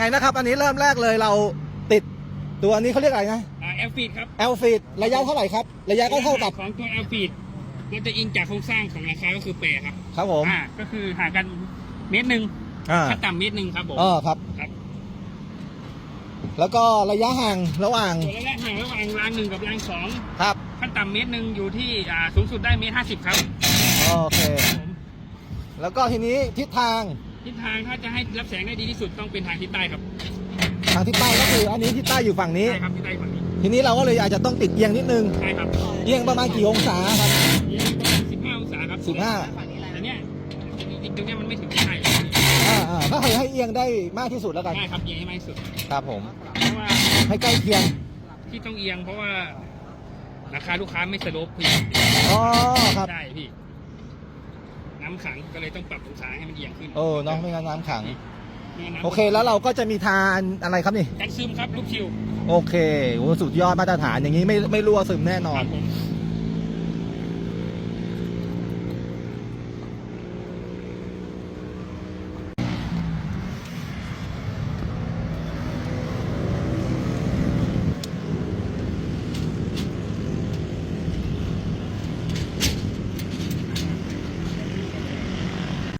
ไงนะครับ อันนี้เริ่มแรกเลยเราติดตัวนี้เขาเรียกอะไรนะอ่าแอลฟีดครับแอลฟีดระยะเท่าไหร่ครับ ระยะก็เท่ากับของตัวแอลฟีดก็จะอิงจากโครงสร้างของราคาก็คือแปรครับครับผมอ่าก็คือห่างกันเมตรหนึ่งอ่าขั้นต่ำเมตรหนึ่งครับผมอ๋อครับครับ แล้วก็ระยะห่างระหว่างตัวแรกห่างระหว่างรางหนึ่งกับรางสองครับขั้นต่ำเมตรหนึ่งอยู่ที่อ่าสูงสุดได้เมตรห้าสิบครับโอเคผมแล้วก็ทีนี้ทิศทาง ทิศทางถ้าจะให้รับแสงได้ดีที่สุดต้องเป็นทางทิศใต้ครับทางทิศใต้ก็คืออันนี้ทิศใต้อยู่ฝั่งนี้ ใช่ครับทิศใต้ฝั่งนี้ทีนี้เราก็เลยอาจจะต้องติดเอียงนิดนึง ใช่ครับเอียงประมาณกี่องศาครับนี่ประมาณสิบห้าองศาครับสิบห้าแต่เนี้ยจริงๆตรงเนี้ยมันไม่ถึงใช่อ่าอ่าก็ให้ให้เอียงได้มากที่สุดแล้วกันใช่ครับเอียงให้มากที่สุดครับผมเพราะว่าให้ใกล้เคียงที่ต้องเอียงเพราะว่าราคาลูกค้าไม่สโลปพี่อ๋อครับใช่พี่น้ำขังก็เลยต้องปรับองศาให้มันเอียงขึ้นโอ้เน้องไม่งั้นน้ำขังไม่งั้นน้ำโอเค แล้วเราก็จะมีทานอะไรครับนี่ กันซึมครับลูกคิว โอเคโอ้สุดยอดมาตรฐานอย่างนี้ไม่ไม่รั่วซึมแน่นอคน รับผม